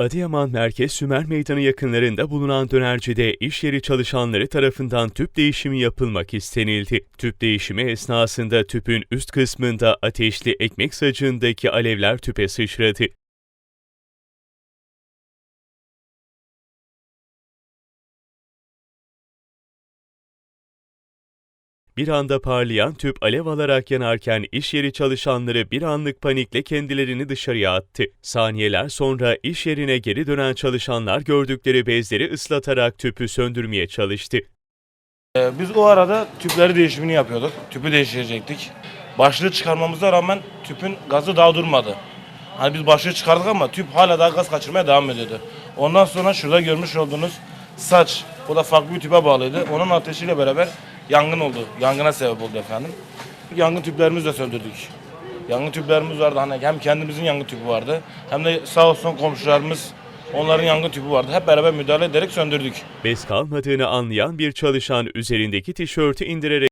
Adıyaman Merkez Sümer Meydanı yakınlarında bulunan dönercide iş yeri çalışanları tarafından tüp değişimi yapılmak istenildi. Tüp değişimi esnasında tüpün üst kısmında ateşli ekmek sacığındaki alevler tüpe sıçradı. Bir anda parlayan tüp alev alarak yanarken iş yeri çalışanları bir anlık panikle kendilerini dışarıya attı. Saniyeler sonra iş yerine geri dönen çalışanlar gördükleri bezleri ıslatarak tüpü söndürmeye çalıştı. Ee, Biz o arada tüpleri değişimini yapıyorduk. Tüpü değiştirecektik. Başlığı çıkarmamıza rağmen tüpün gazı daha durmadı. Hani biz başlığı çıkardık ama tüp hala daha gaz kaçırmaya devam ediyordu. Ondan sonra şurada görmüş olduğunuz saç, o da farklı bir tüpe bağlıydı. Onun ateşiyle beraber yangın oldu. Yangına sebep oldu efendim. Yangın tüplerimizi de söndürdük. Yangın tüplerimiz vardı hani hem kendimizin yangın tüpü vardı hem de sağ olsun komşularımız onların yangın tüpü vardı. Hep beraber müdahale ederek söndürdük. Bez kalmadığını anlayan bir çalışan üzerindeki tişörtü indirerek